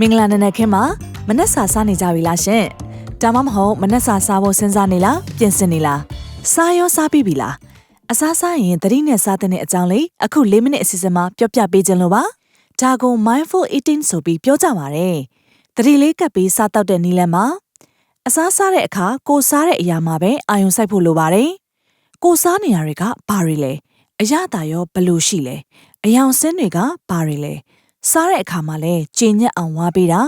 မင်္ဂလာနံနက်ခင်းမှာမနက်စာစားနေကြပြီလားရှင်ဒါမှမဟုတ်မနက်စာစားဖို့စဉ်းစားနေလားပြင်ဆင်နေလားစားရောစားပြီးပြီလားအစားစားရင်သတိနဲ့စားတဲ့အကြောင်းလေးအခု၄မိနစ်အစီအစဉ်မှာပြောပြပေးခြင်းလို့ပါဒါကို mindful eating ဆိုပြီးပြောကြပါရယ်သတိလေးကပ်ပြီးစားတော့တဲ့နည်းလမ်းမှာအစားစားတဲ့အခါကိုစားတဲ့အရာမှာပဲအာရုံစိုက်ဖို့လိုပါတယ်ကိုစားနေရတွေကဘာတွေလဲအရသာရောဘယ်လိုရှိလဲအယောင်စင်းတွေကဘာတွေလဲ စားတဲ့အခါမှာလည်းကြင်ညက်အောင်ဝါပေးတာ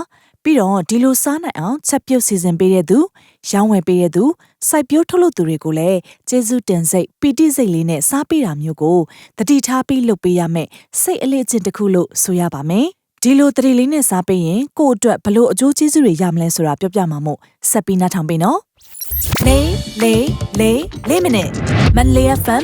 ပြီးတော့ဒီလိုစားနိုင်အောင်ချက်ပြုတ်စီစဉ်ပေးတဲ့သူရောင်းဝယ်ပေးတဲ့သူစိုက်ပျိုးထုတ်လုပ်သူတွေကိုလည်းကျေးဇူးတင်စိတ်ပီတိစိတ်လေးနဲ့စားပေးတာမျိုးကိုတတိထားပြီးလုပ်ပေးရမယ်စိတ်အလေးအကျင့်တစ်ခုလို့ဆိုရပါမယ်ဒီလိုတတိလေးနဲ့စားပေးရင်ကိုယ့်အတွက်ဘလို့အကျိုးကျေးဇူးတွေရမလဲဆိုတာပြောပြမှာမို့ဆက်ပြီးနားထောင်ပေးနော်လေးလေးလေးလေးမိနစ်မန်လေး FM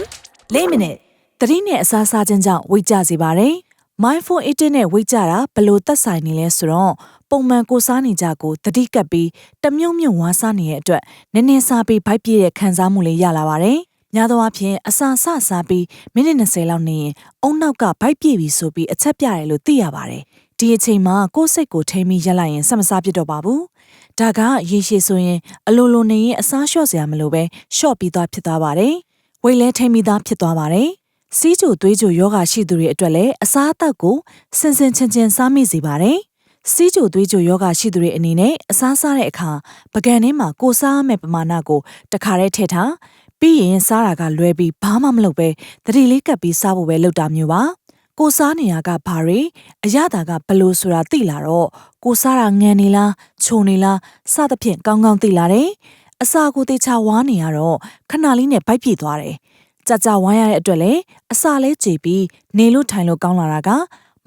လေးမိနစ်တတိနဲ့အစားစားခြင်းကြောင့်ဝိတ်ကြစေပါတယ် mindful eating နဲ့ဝိတ်ကြတာဘလို့သက်ဆိုင်နေလဲဆိုတော့ပုံမှန်ကိုစားနေကြကိုတတိကပ်ပြီးတမြုံမြုံဝါစားနေတဲ့အတွက်နည်းနည်းစားပြီးဗိုက်ပြည့်တဲ့ခံစားမှုလေးရလာပါတယ်။များသောအားဖြင့်အစာဆစားပြီးမိနစ်20လောက်နေရင်အုံနောက်ကဗိုက်ပြည့်ပြီဆိုပြီးအချက်ပြတယ်လို့သိရပါတယ်။ဒီအချိန်မှာကိုယ်စိတ်ကိုထိမ့်ပြီးရက်လိုက်ရင်ဆက်မစားဖြစ်တော့ပါဘူး။ဒါကရေရှည်ဆိုရင်အလိုလိုနေရင်အစားလျှော့စရာမလိုပဲလျှော့ပြီးသွားဖြစ်သွားပါတယ်။ဝိတ်လဲထိမ့်ပြီးသားဖြစ်သွားပါတယ်။ စီးကြိုသွေးကြိုယောဂရှိသူတွေအတွက်လည်းအစားအသောက်ကိုစင်စင်ချင်ချင်စားမိစေပါတယ်။စီးကြိုသွေးကြိုယောဂရှိသူတွေအနေနဲ့အစားစားတဲ့အခါပကံထဲမှာကိုစားရမယ့်ပမာဏကိုတခါတည်းထည့်ထားပြီးရင်စားတာကလွဲပြီးဘာမှမလုပ်ပဲသတိလေးကပ်ပြီးစားဖို့ပဲလုပ်တာမျိုးပါ။ကိုစားနေရကဘာတွေအရသာကဘလို့ဆိုတာသိလာတော့ကိုစားတာငံနေလားခြုံနေလားစသဖြင့်ကောင်းကောင်းသိလာတယ်။အစာကိုတေချာဝါနေရတော့ခဏလေးနဲ့ဗိုက်ပြည့်သွားတယ်။ ကြာကြာဝမ်းရတဲ့အတွက်လည်းအစာလေးကြည်ပြီးနေလို့ထိုင်လို့ကောင်းလာတာက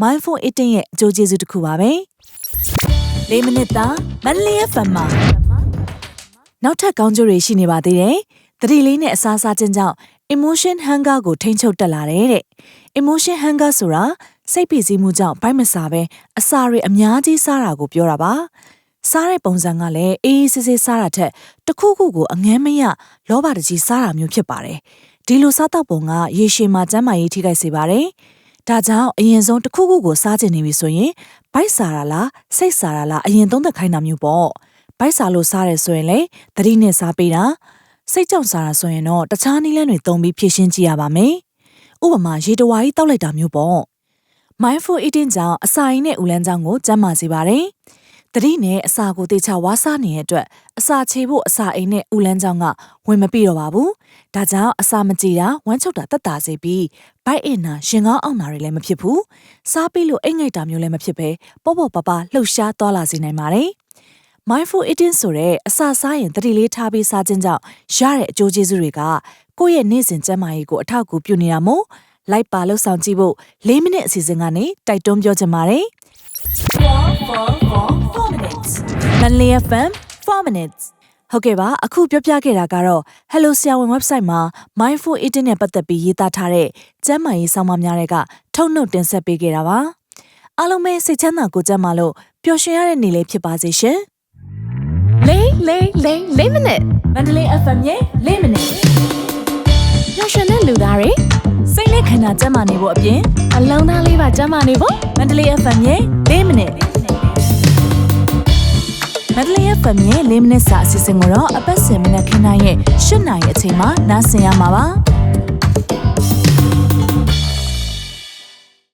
mindful eating ရဲ့အကျိုးကျေးဇူးတစ်ခုပါပဲ။၄မိနစ်သားမန်လေး FM မှာနောက်ထပ်ကောင်းကျိုးတွေရှိနေပါသေးတယ်။သတိလေးနဲ့အစားစားခြင်းကြောင့် emotion hunger ကိုထိန်းချုပ်တက်လာတယ်တဲ့။ emotion hunger ဆိုတာစိတ်ဖိစီးမှုကြောင့်ဘိုက်မစားပဲအစာတွေအများကြီးစားတာကိုပြောတာပါ။စားတဲ့ပုံစံကလည်းအေးအေးဆေးဆေးစားတာထက်တစ်ခုခုကိုအငမ်းမရလောဘတကြီးစားတာမျိုးဖြစ်ပါတယ်။ ဒီလိုစားတော့ပုံကရေရှည်မှာကျန်းမာရေးထိခိုက်စေပါတယ်။ဒါကြောင့်အရင်ဆုံးတစ်ခုခုကိုစားကျင်နေပြီဆိုရင်ဗိုက်စားတာလားစိတ်စားတာလားအရင်သုံးသက်ခိုင်းတာမျိုးပေါ့။ဗိုက်စားလို့စားတယ်ဆိုရင်လေသတိနဲ့စားပေးတာစိတ်ကြောင့်စားတာဆိုရင်တော့တခြားနည်းလမ်းတွေသုံးပြီးဖြည့်ရှင်းကြည့်ရပါမယ်။ဥပမာရေတဝါကြီးတောက်လိုက်တာမျိုးပေါ့။ mindful eating ကြောင့်အစာရင်းနဲ့ဥလန်းကြောင်းကိုကျန်းမာစေပါတယ်။ တတိနဲ့အစာကိုတေချာဝါစားနေတဲ့အတွက်အစာချေဖို့အစာအိမ်နဲ့ဥလန်းကြောင်းကဝင်မပြတော့ပါဘူး။ဒါကြောင့်အစာမကြည်တာဝမ်းချုပ်တာတက်တာစေပြီးဘိုက်အင်နာရှင်ကောင်းအောင်တာတွေလည်းမဖြစ်ဘူး။စားပြီးလို့အိတ်ငိုက်တာမျိုးလည်းမဖြစ်ပဲပေါ့ပေါ့ပါပါလှုပ်ရှားသွားလာစေနိုင်ပါတယ်။ mindful eating ဆိုတဲ့အစာစားရင်တတိလေးထားပြီးစားခြင်းကြောင့်ရတဲ့အကျိုးကျေးဇူးတွေကကိုယ့်ရဲ့နေ့စဉ်ကျန်းမာရေးကိုအထောက်အကူပြုနေတာမို့လိုက်ပါလှုပ်ဆောင်ကြည့်ဖို့၄မိနစ်အစီအစဉ်ကနေတိုက်တွန်းပြောချင်ပါတယ် 4 4 4 minutes Manly FM 4 minutes ဟုတ်ကဲ့ပါအခုပြောပြခဲ့တာကတော့ Hello ဆရာဝန် website မှာ mindful eating နဲ့ပတ်သက်ပြီးရေးသားထားတဲ့ကျန်းမာရေးဆောင်းပါးများတွေကထုတ်နှုတ်တင်ဆက်ပေးခဲ့တာပါအားလုံးပဲစိတ်ချမ်းသာကိုယ်ကျန်းမာလို့ပျော်ရွှင်ရတဲ့နေ့လေးဖြစ်ပါစေရှင်လေးလေးလေးလေးမိနစ် Mandalay FM ရဲ့၄မိနစ်ပျော်ရွှင်တဲ့လူသားတွေစိတ်နဲ့ခန္ဓာကျန်းမာနေဖို့အပြင်အလုံးသားလေးပါကျန်းမာနေဖို့ Mandalay FM ရဲ့၄မိနစ် မန္တလေး FM ရဲ့၄မိနစ်စာအစီအစဉ်ကိုတော့အပတ်စဉ်မနက်ခင်းတိုင်းရဲ့၈နာရီအချိန်မှာနားဆင်ရမှာပါ